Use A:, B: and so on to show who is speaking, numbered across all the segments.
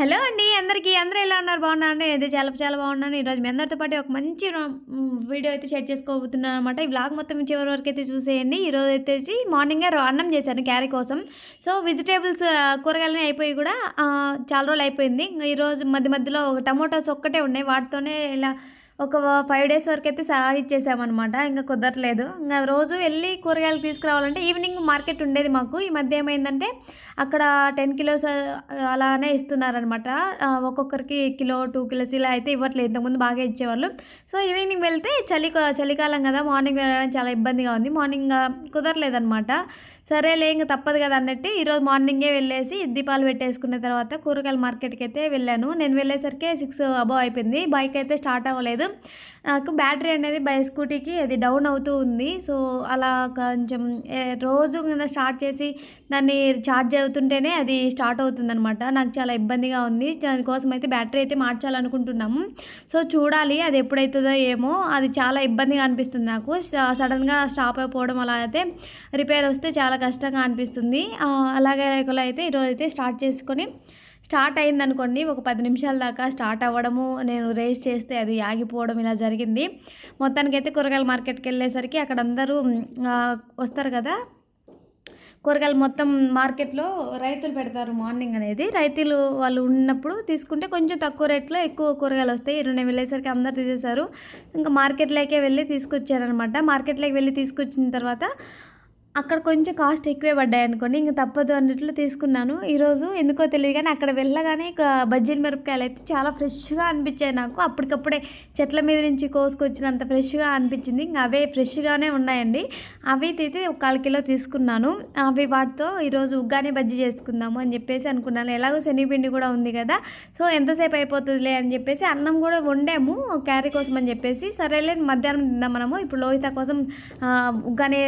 A: Hello అండి అందరికీ అందరూ ఎలా ఉన్నారు? బాగున్నారు అండి? అయితే చాలా చాలా బాగున్నాను. ఈరోజు మీ అందరితో పాటు ఒక మంచి వీడియో అయితే షేర్ చేసుకోబోతున్నాను అనమాట ఈ బ్లాగ్ మొత్తం చివరి వరకు అయితే చూసేయండి. ఈరోజు వచ్చేసి మార్నింగే అన్నం చేశాను క్యారీ కోసం. సో వెజిటేబుల్స్ కూరగాయలని అయిపోయి కూడా చాలా రోజులు అయిపోయింది. ఇంకా ఈరోజు మధ్య మధ్యలో ఒక టమోటాస్ ఒక్కటే ఉన్నాయి. వాటితోనే ఇలా ఒక ఫైవ్ డేస్ వరకు అయితే సలహా ఇచ్చేసామన్నమాట. ఇంకా కుదరలేదు. ఇంకా రోజు వెళ్ళి కూరగాయలు తీసుకురావాలంటే ఈవినింగ్ మార్కెట్ ఉండేది మాకు. ఈ మధ్య ఏమైందంటే అక్కడ టెన్ కిలోస్ అలానే ఇస్తున్నారనమాట ఒక్కొక్కరికి కిలో టూ కిలోస్ ఇలా అయితే ఇవ్వట్లేదు. ఇంతకుముందు బాగా ఇచ్చేవాళ్ళు. సో ఈవినింగ్ వెళ్తే చలి చలికాలం కదా మార్నింగ్ వెళ్ళడానికి చాలా ఇబ్బందిగా ఉంది. మార్నింగ్ కుదరలేదనమాట సరేలే ఇంకా తప్పదు కదా అన్నట్టు ఈరోజు మార్నింగే వెళ్ళేసి దీపాలు పెట్టేసుకున్న తర్వాత కూరగాయల మార్కెట్కి అయితే వెళ్ళాను. నేను వెళ్ళేసరికి సిక్స్ అబవ్ అయిపోయింది. బైక్ అయితే స్టార్ట్ అవ్వలేదు. నాకు బ్యాటరీ అనేది బై స్కూటీకి అది డౌన్ అవుతూ ఉంది. సో అలా కొంచెం రోజు కింద స్టార్ట్ చేసి దాన్ని ఛార్జ్ అవుతుంటేనే అది స్టార్ట్ అవుతుందనమాట నాకు చాలా ఇబ్బందిగా ఉంది. దానికోసం అయితే బ్యాటరీ అయితే మార్చాలనుకుంటున్నాము. సో చూడాలి అది ఎప్పుడైతుందో ఏమో. అది చాలా ఇబ్బందిగా అనిపిస్తుంది నాకు. సడన్గా స్టాప్ అయిపోవడం అలా అయితే రిపేర్ వస్తే చాలా కష్టంగా అనిపిస్తుంది. అలాగే రేకులు అయితే ఈరోజు అయితే స్టార్ట్ చేసుకొని స్టార్ట్ అయింది అనుకోండి ఒక పది నిమిషాల దాకా స్టార్ట్ అవ్వడము నేను రేస్ చేస్తే అది ఆగిపోవడం ఇలా జరిగింది. మొత్తానికైతే కూరగాయల మార్కెట్కి వెళ్ళేసరికి అక్కడ అందరూ వస్తారు కదా? కూరగాయలు మొత్తం మార్కెట్లో రైతులు పెడతారు మార్నింగ్ అనేది. రైతులు వాళ్ళు ఉన్నప్పుడు తీసుకుంటే కొంచెం తక్కువ రేట్లో ఎక్కువ కూరగాయలు వస్తాయి. ఈరోజు నేను వెళ్ళేసరికి అందరు తీసేశారు. ఇంకా మార్కెట్లోకే వెళ్ళి తీసుకొచ్చారనమాట. మార్కెట్లోకి వెళ్ళి తీసుకొచ్చిన తర్వాత అక్కడ కొంచెం కాస్ట్ ఎక్కువే పడ్డాయి అనుకోండి. ఇంకా తప్పదు అన్నట్లు తీసుకున్నాను. ఈరోజు ఎందుకో తెలియదు కానీ అక్కడ వెళ్ళగానే ఇక బజ్జీల మిరపకాయలు అయితే చాలా ఫ్రెష్గా అనిపించాయి నాకు. అప్పటికప్పుడే చెట్ల మీద నుంచి కోసుకొచ్చినంత ఫ్రెష్గా అనిపించింది. ఇంకా అవే ఫ్రెష్గానే ఉన్నాయండి. అవి అయితే ఒక కాల్ కిలో తీసుకున్నాను. అవి వాటితో ఈరోజు ఉగ్గానే బజ్జీ చేసుకుందాము అని చెప్పేసి అనుకున్నాను. ఎలాగో శనగపిండి కూడా ఉంది కదా. సో ఎంతసేపు అయిపోతుందిలే అని చెప్పేసి అన్నం కూడా వండాము. క్యారీ కోసం అని చెప్పేసి సరేలే మధ్యాహ్నం తిందాం మనము. ఇప్పుడు లోహిత కోసం ఉగ్గానే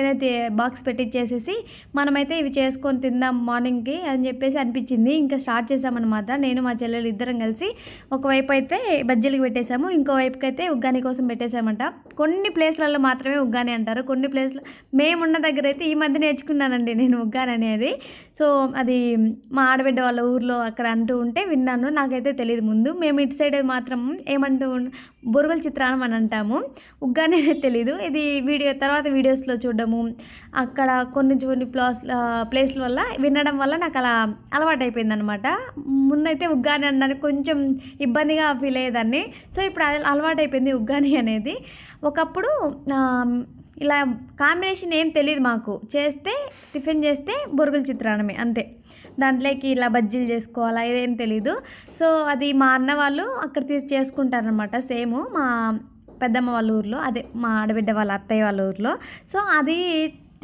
A: బాక్స్ పెట్టి పెట్టించేసేసి మనమైతే ఇవి చేసుకొని తిందాం మార్నింగ్కి అని చెప్పేసి అనిపించింది. ఇంకా స్టార్ట్ చేసామన్నమాట. నేను మా చెల్లెలు ఇద్దరం కలిసి ఒకవైపు అయితే బజ్జీలకి పెట్టేశాము. ఇంకోవైపుకి అయితే ఉగ్గాని కోసం పెట్టేశామంట. కొన్ని ప్లేస్లలో మాత్రమే ఉగ్గాని అంటారు. కొన్ని ప్లేస్లో మేమున్న దగ్గర అయితే ఈ మధ్య నేర్చుకున్నానండి నేను ఉగ్గాని అనేది. సో అది మా ఆడబిడ్డ వాళ్ళ ఊర్లో అక్కడ అంటూ ఉంటే విన్నాను. నాకైతే తెలియదు ముందు. మేము ఇటు సైడ్ మాత్రం ఏమంటూ బొరుగుల చిత్రానం అని అంటాము. ఉగ్గాని అనేది తెలీదు. ఇది వీడియో తర్వాత వీడియోస్లో చూడడము. అక్కడ కొన్ని కొన్ని ప్లాస్ ప్లేస్ల వల్ల వినడం వల్ల నాకు అలా అలవాటు అయిపోయింది అనమాట ముందైతే ఉగ్గాని అనడానికి కొంచెం ఇబ్బందిగా ఫీల్ అయ్యేదాన్ని. సో ఇప్పుడు అది అలవాటు అయిపోయింది ఉగ్గాని అనేది. ఒకప్పుడు ఇలా కాంబినేషన్ ఏం తెలియదు మాకు. చేస్తే టిఫిన్ చేస్తే బొరుగుల చిత్రాన్నమే అంతే. దాంట్లోకి ఇలా బజ్జీలు చేసుకోవాలా ఇదేం తెలీదు. సో అది మా అన్న వాళ్ళు అక్కడ తీసి చేసుకుంటారనమాట సేమ్. మా పెద్దమ్మ వాళ్ళ ఊర్లో అదే మా ఆడబిడ్డ వాళ్ళ అత్తయ్య వాళ్ళ ఊర్లో. సో అది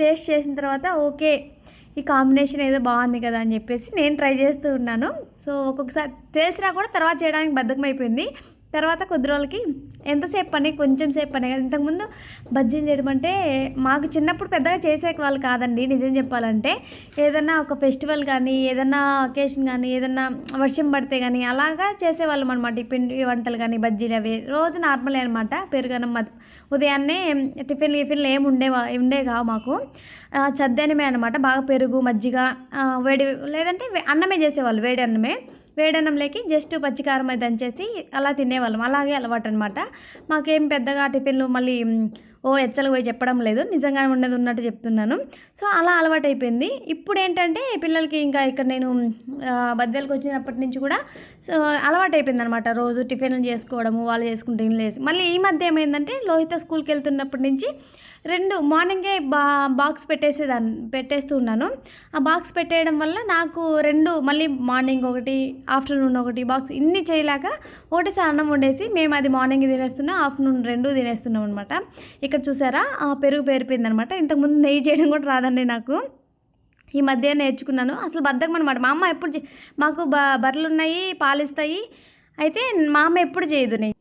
A: టేస్ట్ చేసిన తర్వాత ఓకే ఈ కాంబినేషన్ ఏదో బాగుంది కదా అని చెప్పేసి నేను ట్రై చేస్తూ ఉన్నాను. సో ఒక్కొక్కసారి తెలిసినా కూడా తర్వాత చేయడానికి బద్ధకం అయిపోయింది తర్వాత కొద్ది రోజులకి ఎంతసేపు పని కొంచెం సేపు పని కదా ఇంతకుముందు బజ్జీలు చేయడం అంటే మాకు చిన్నప్పుడు పెద్దగా చేసే వాళ్ళు కాదండి. నిజం చెప్పాలంటే ఏదన్నా ఒక ఫెస్టివల్ కానీ ఏదన్నా అకేషన్ కానీ ఏదన్నా వర్షం పడితే కానీ అలాగా చేసేవాళ్ళం అనమాట ఈ పిండి వంటలు కానీ బజ్జీలు అవి రోజు నార్మలే అనమాట పెరుగనం మధు ఉదయాన్నే టిఫిన్ గిఫిన్లు ఏమి ఉండేవా ఉండే కావు మాకు. చద్దనమే అనమాట బాగా పెరుగు మజ్జిగ వేడి లేదంటే అన్నమే చేసేవాళ్ళు వేడి అన్నమే. వేడన్నంలోకి జస్ట్ పచ్చికారం అది దంచేసి అలా తినేవాళ్ళం. అలాగే అలవాటు అనమాట మాకేం పెద్దగా టిఫిన్లు మళ్ళీ ఓ ఎచ్చలు పోయి చెప్పడం లేదు. నిజంగా ఉండేది ఉన్నట్టు చెప్తున్నాను. సో అలా అలవాటు అయిపోయింది ఇప్పుడు ఏంటంటే పిల్లలకి ఇంకా ఇక్కడ నేను బద్దెలకు వచ్చినప్పటి నుంచి కూడా సో అలవాటు అయిపోయింది అనమాట రోజు టిఫిన్లు చేసుకోవడము వాళ్ళు చేసుకుంటే ఏం లేదు మళ్ళీ ఈ మధ్య ఏమైందంటే లోహిత స్కూల్కి వెళ్తున్నప్పటి నుంచి రెండు మార్నింగే బా బాక్స్ పెట్టేసేదాన్ని పెట్టేస్తూ ఉన్నాను ఆ బాక్స్ పెట్టేయడం వల్ల నాకు రెండు మళ్ళీ మార్నింగ్ ఒకటి ఆఫ్టర్నూన్ ఒకటి బాక్స్ ఇన్ని చేయలేక ఒకటేసారి అన్నం వండేసి మేము అది మార్నింగ్ తినేస్తున్నాం ఆఫ్టర్నూన్ రెండు తినేస్తున్నాం అనమాట ఇక్కడ చూసారా? పెరుగు పేరిపోయింది అనమాట ఇంతకుముందు నెయ్యి చేయడం కూడా రాదండి నాకు. ఈ మధ్య నేర్చుకున్నాను. అసలు బద్దకం అనమాట మా అమ్మ ఎప్పుడు చే- మాకు బ బర్రెలు ఉన్నాయి పాలిస్తాయి. అయితే మా అమ్మ ఎప్పుడు చేయదు నెయ్యి.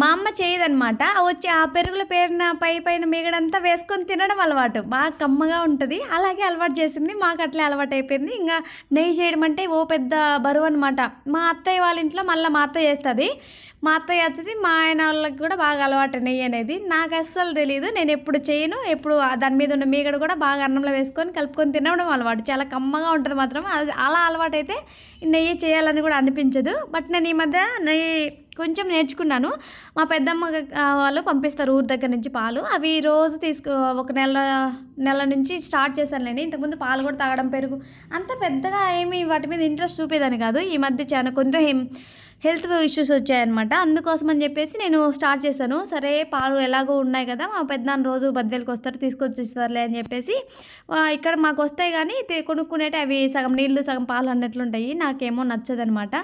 A: మా అమ్మ చేయదనమాట వచ్చి ఆ పెరుగుల పేరున పై పైన మిగడంతా వేసుకొని తినడం అలవాటు. బాగా కమ్మగా ఉంటుంది. అలాగే అలవాటు చేసింది. మాకు అట్లే అలవాటు అయిపోయింది. ఇంకా నెయ్యి చేయడం అంటే ఓ పెద్ద బరువు అనమాట మా అత్తయ్య వాళ్ళ ఇంట్లో మళ్ళీ మా అత్తయ్య చేస్తుంది. మా అత్తయ్య వచ్చేది మా ఆయన వాళ్ళకి కూడా బాగా అలవాటు నెయ్యి అనేది. నాకు అస్సలు తెలియదు నేను ఎప్పుడు చేయను. ఎప్పుడు దాని మీద ఉన్న మీగడ కూడా బాగా అన్నంలో వేసుకొని కలుపుకొని తినడం అలవాటు. చాలా కమ్మగా ఉంటుంది మాత్రం. అలా అలవాటు అయితే నెయ్యి చేయాలని కూడా అనిపించదు. బట్ నేను ఈ మధ్య నెయ్యి కొంచెం నేర్చుకున్నాను. మా పెద్దమ్మ వాళ్ళు పంపిస్తారు ఊరి దగ్గర నుంచి పాలు. అవి రోజు తీసుకు ఒక నెల నెల నుంచి స్టార్ట్ చేశాను నేను ఇంతకుముందు పాలు కూడా తాగడం పెరుగు అంత పెద్దగా ఏమి వాటి మీద ఇంట్రెస్ట్ చూపేదాన్ని కాదు. ఈ మధ్య చాలా కొంచెం హెల్త్ ఇష్యూస్ వచ్చాయన్నమాట. అందుకోసం అని చెప్పేసి నేను స్టార్ట్ చేశాను. సరే పాలు ఎలాగో ఉన్నాయి కదా మా పెద్దనాన్న రోజు బద్దెలకు వస్తారు తీసుకొచ్చిస్తారులే అని చెప్పేసి. ఇక్కడ మాకు వస్తాయి కానీ కొనుక్కునేటే అవి సగం నీళ్ళు సగం పాలు అన్నట్లుంటాయి నాకేమో నచ్చదనమాట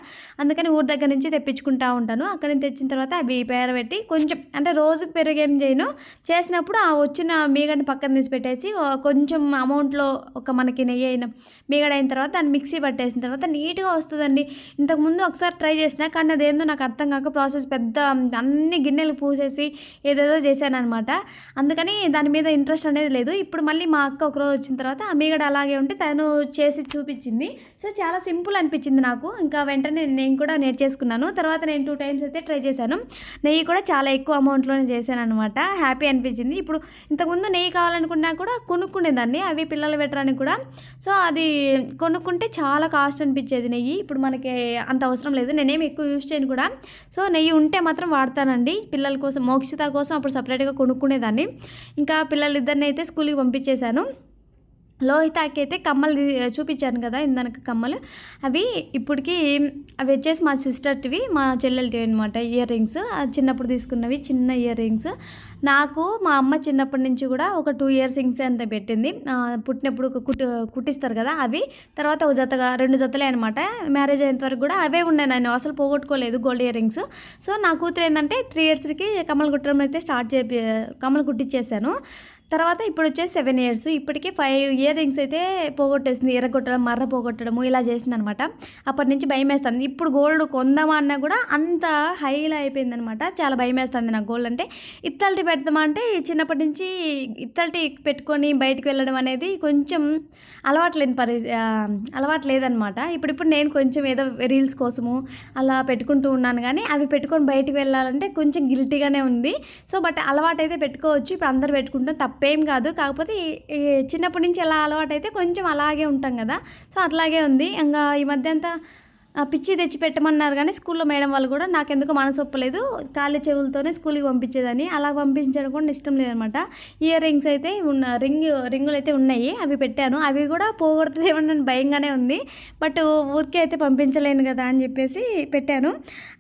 A: అందుకని ఊరి దగ్గర నుంచి తెప్పించుకుంటా ఉంటాను. అక్కడి నుంచి తెచ్చిన తర్వాత అవి పేరబెట్టి కొంచెం అంటే రోజు పెరుగేం చేయను. చేసినప్పుడు ఆ వచ్చిన మీగడని పక్కన తీసి పెట్టేసి కొంచెం అమౌంట్లో ఒక మనకి నెయ్యి అయిన మీగడ అయిన తర్వాత దాన్ని మిక్సీ పట్టేసిన తర్వాత నీట్గా వస్తుందండి. ఇంతకుముందు ఒకసారి ట్రై చేసిన కానీ అదేందో నాకు అర్థం కాక ప్రాసెస్ పెద్ద అన్ని గిన్నెలు పూసేసి ఏదేదో చేశాను అనమాట అందుకని దాని మీద ఇంట్రెస్ట్ అనేది లేదు. ఇప్పుడు మళ్ళీ మా అక్క ఒకరోజు వచ్చిన తర్వాత ఆ కూడా అలాగే ఉంటే తను చేసి చూపించింది. సో చాలా సింపుల్ అనిపించింది నాకు. ఇంకా వెంటనే నేను కూడా నేర్చేసుకున్నాను తర్వాత నేను టూ టైమ్స్ అయితే ట్రై చేశాను. నెయ్యి కూడా చాలా ఎక్కువ అమౌంట్లోనే చేశాను అనమాట హ్యాపీ అనిపించింది. ఇప్పుడు ఇంతకుముందు నెయ్యి కావాలనుకున్నా కూడా కొనుక్కునేదాన్ని. అవి పిల్లలు పెట్టడానికి కూడా. సో అది కొనుక్కుంటే చాలా కాస్ట్ అనిపించేది నెయ్యి. ఇప్పుడు మనకి అంత అవసరం లేదు. నేనేమి ఎక్కువ యూజ్ చేయను కూడా. సో నెయ్యి ఉంటే మాత్రం వాడతానండి. పిల్లల కోసం మోక్షిత కోసం అప్పుడు సపరేట్గా కొనుక్కునేదాన్ని. ఇంకా పిల్లలిద్దరిని అయితే స్కూల్కి పంపించేశాను. లోహితాకి అయితే కమ్మలు చూపించాను కదా ఇందనక కమ్మలు. అవి ఇప్పటికి అవి వచ్చేసి మా సిస్టర్టివి మా చెల్లెలటివి అనమాట ఇయర్ రింగ్స్. చిన్నప్పుడు తీసుకున్నవి చిన్న ఇయర్ రింగ్స్. నాకు మా అమ్మ చిన్నప్పటి నుంచి కూడా ఒక టూ ఇయర్స్ రింగ్స్ అంటే పెట్టింది. పుట్టినప్పుడు ఒక కుట్టి కుట్టిస్తారు కదా అవి. తర్వాత ఒక జతగా రెండు జతలే అనమాట మ్యారేజ్ అయ్యేంత వరకు కూడా అవే ఉన్నాయి నేను అసలు పోగొట్టుకోలేదు గోల్డ్ ఇయర్ రింగ్స్. సో నా కూతురు ఏంటంటే త్రీ ఇయర్స్కి కమ్మలు కుట్టడం అయితే స్టార్ట్ చేపి కమ్మలు కుట్టించేసాను తర్వాత ఇప్పుడు వచ్చేసి సెవెన్ ఇయర్స్ ఇప్పటికే ఫైవ్ ఇయర్ రింగ్స్ అయితే పోగొట్టేసింది. ఎర్రగొట్టడం మర్ర పోగొట్టడము ఇలా చేసింది అనమాట అప్పటి నుంచి భయం వేస్తుంది ఇప్పుడు గోల్డ్ కొందామా అన్నా కూడా అంత హైలో అయిపోయింది అనమాట చాలా భయం వేస్తుంది నాకు గోల్డ్ అంటే. ఇత్తల్టి పెడదామా అంటే చిన్నప్పటి నుంచి ఇత్తల్టి పెట్టుకొని బయటకు వెళ్ళడం అనేది కొంచెం అలవాట్లేని పరి అలవాటు లేదనమాట. ఇప్పుడు ఇప్పుడు నేను కొంచెం ఏదో రీల్స్ కోసము అలా పెట్టుకుంటూ ఉన్నాను కానీ అవి పెట్టుకొని బయటకు వెళ్ళాలంటే కొంచెం గిల్టీగానే ఉంది. సో బట్ అలవాటు అయితే పెట్టుకోవచ్చు. ఇప్పుడు అందరు పెట్టుకుంటాం తప్ప కాదు. కాకపోతే ఈ- చిన్నప్పటి నుంచి ఎలా అలవాటు అయితే కొంచెం అలాగే ఉంటాం కదా. సో అట్లాగే ఉంది. ఇంకా ఈ మధ్య అంతా పిచ్చి తెచ్చి పెట్టమన్నారు కానీ స్కూల్లో మేడం వాళ్ళు కూడా నాకెందుకు మనసు ఒప్పలేదు ఖాళీ చెవులతోనే స్కూల్కి పంపించేదని అలా పంపించడం కూడా ఇష్టం లేదనమాట. ఇయర్ రింగ్స్ అయితే ఉన్న రింగ్ రింగులు అయితే ఉన్నాయి అవి పెట్టాను. అవి కూడా పోగొడుతుందేమో భయంగానే ఉంది. బట్ ఊరికే అయితే పంపించలేను కదా అని చెప్పేసి పెట్టాను.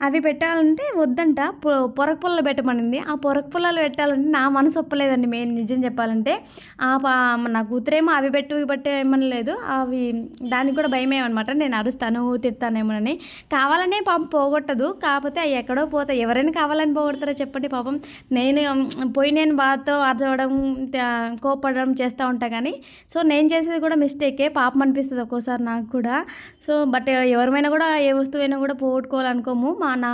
A: అవి పెట్టాలంటే వద్దంట. పొ- పొరక పుల్లలు పెట్టమనింది. ఆ పొరక పుల్లలు పెట్టాలంటే నా మనసు ఒప్పలేదండి మెయిన్ నిజం చెప్పాలంటే. ఆ పా- నా కూతురేమో అవి పెట్టు ఇవి పెట్టు లేదు అవి దానికి కూడా భయమేమనమాట. నేను అరుస్తాను తిడతానేమోనని కావాలనే పాపం పోగొట్టదు. కాకపోతే అవి ఎక్కడో పోతాయి. ఎవరైనా కావాలని పోగొడతారో చెప్పండి పాపం. నేను పోయి నేను బాధతో అర్థవడం కోపడడం చేస్తూ ఉంటా కానీ సో నేను చేసేది కూడా మిస్టేకే. పాపం అనిపిస్తుంది ఒక్కోసారి నాకు కూడా. సో బట్ ఎవరిమైనా కూడా ఏ వస్తువైనా కూడా పోగొట్టుకోవాలనుకోము. మా నా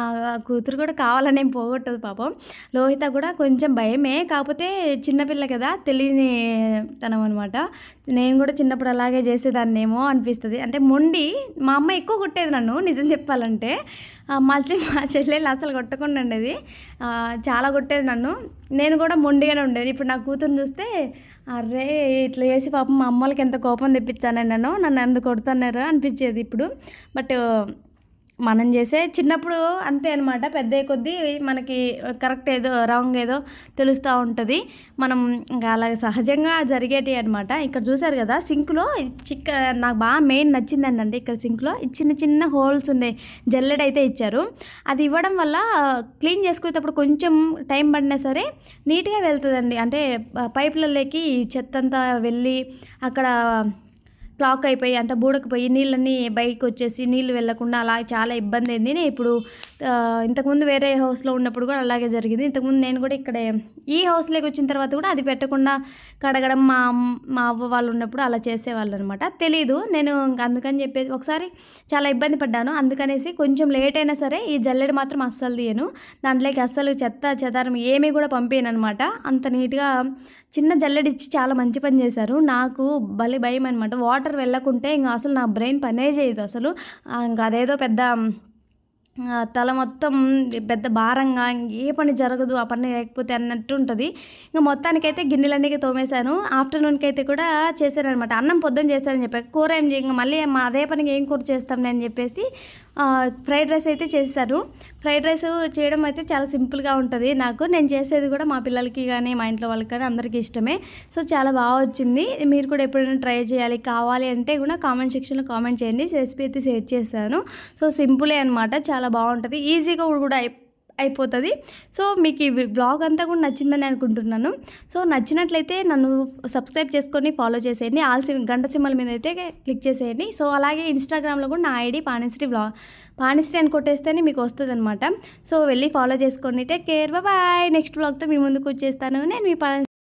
A: కూతురు కూడా కావాలని పోగొట్టదు పాపం. లోహిత కూడా కొంచెం భయమే. కాకపోతే చిన్నపిల్ల కదా తెలియని తనం అనమాట నేను కూడా చిన్నప్పుడు అలాగే చేసేదాన్నేమో అనిపిస్తుంది. అంటే మొండి మా అమ్మ ఎక్కువ కొట్టేది నన్ను నిజం చెప్పాలంటే మళ్ళీ మా చెల్లెలు అసలు కొట్టకుండా ఉండేది. చాలా కొట్టేది నన్ను. నేను కూడా మొండిగానే ఉండేది. ఇప్పుడు నా కూతురుని చూస్తే అరే ఇట్లా చేసి పాపం మా అమ్మలకి ఎంత కోపం తెప్పించాను నన్ను. నన్ను ఎందుకు కొడుతున్నారు అనిపించేది ఇప్పుడు. బట్ మనం చేసే చిన్నప్పుడు అంతే అనమాట పెద్ద కొద్దీ మనకి కరెక్ట్ ఏదో రాంగ్ ఏదో తెలుస్తూ ఉంటుంది. మనం ఇంకా అలా సహజంగా జరిగేటి అనమాట ఇక్కడ చూసారు కదా సింక్లో చిక్క నాకు బాగా మెయిన్ నచ్చిందండి అంటే ఇక్కడ సింక్లో చిన్న చిన్న హోల్స్ ఉన్నాయి జల్లెడ అయితే ఇచ్చారు. అది ఇవ్వడం వల్ల క్లీన్ చేసుకునేటప్పుడు కొంచెం టైం పడినా సరే నీట్గా వెళ్తుందండి. అంటే పైపులలోకి చెత్త అంతా వెళ్ళి అక్కడ క్లాక్ అయిపోయి అంత బూడకపోయి నీళ్ళన్నీ బయటకు వచ్చేసి నీళ్ళు వెళ్ళకుండా అలా చాలా ఇబ్బంది అయింది. నేను ఇప్పుడు ఇంతకుముందు వేరే హౌస్లో ఉన్నప్పుడు కూడా అలాగే జరిగింది. ఇంతకుముందు నేను కూడా ఇక్కడే ఈ హౌస్లోకి వచ్చిన తర్వాత కూడా అది పెట్టకుండా కడగడం మా మా అవ్వ వాళ్ళు ఉన్నప్పుడు అలా చేసేవాళ్ళు అనమాట తెలీదు నేను అందుకని చెప్పేసి ఒకసారి చాలా ఇబ్బంది పడ్డాను. అందుకనేసి కొంచెం లేట్ అయినా సరే ఈ జల్లెడ మాత్రం అస్సలు తీయను. దాంట్లోకి అస్సలు చెత్త చెదారం ఏమీ కూడా పంపేయను అనమాట అంత నీట్గా చిన్న జల్లెడిచ్చి చాలా మంచి పని చేశారు. నాకు భలే భయం అనమాట వాటర్ వెళ్ళకుంటే ఇంకా అసలు నా బ్రెయిన్ పనే చేయదు అసలు. ఇంకా అదేదో పెద్ద తల మొత్తం పెద్ద భారంగా ఏ పని జరగదు ఆ పని లేకపోతే అన్నట్టు ఉంటుంది. ఇంకా మొత్తానికైతే గిన్నెలన్నీ తోమేశాను. ఆఫ్టర్నూన్కి అయితే కూడా చేశాను అనమాట అన్నం పొద్దున చేశానని చెప్పాను కూర ఏం ఇంకా మళ్ళీ మా అదే పనికి ఏం కూర చేస్తాం అని చెప్పేసి ఫ్రైడ్ రైస్ అయితే చేశారు. ఫ్రైడ్ రైస్ చేయడం అయితే చాలా సింపుల్గా ఉంటుంది. నాకు నేను చేసేది కూడా మా పిల్లలకి కానీ మా ఇంట్లో వాళ్ళకి కానీ అందరికీ ఇష్టమే. సో చాలా బాగా వచ్చింది. మీరు కూడా ఎప్పుడైనా ట్రై చేయాలి కావాలి అంటే కూడా కామెంట్ సెక్షన్లో కామెంట్ చేయండి. రెసిపీ అయితే షేర్ చేశాను. సో సింపులే అనమాట చాలా బాగుంటుంది. ఈజీగా కూడా అయిపోతుంది. సో మీకు ఈ వ్లాగ్ అంతా కూడా నచ్చిందని అనుకుంటున్నాను. సో నచ్చినట్లయితే నన్ను సబ్స్క్రైబ్ చేసుకొని ఫాలో చేసేయండి. ఆల్ సిమ్ గంట సింబల్ మీద అయితే క్లిక్ చేసేయండి. సో అలాగే ఇన్స్టాగ్రామ్లో కూడా నా ఐడి పానిశ్రీ బ్లాగ్ పానిశ్రీ అని కొట్టేస్తేనే మీకు వస్తుంది అనమాట సో వెళ్ళి ఫాలో చేసుకోండి టేక్ కేర్. బాయ్ నెక్స్ట్ బ్లాగ్తో మీ ముందుకు వచ్చేస్తాను. నేను మీ పాని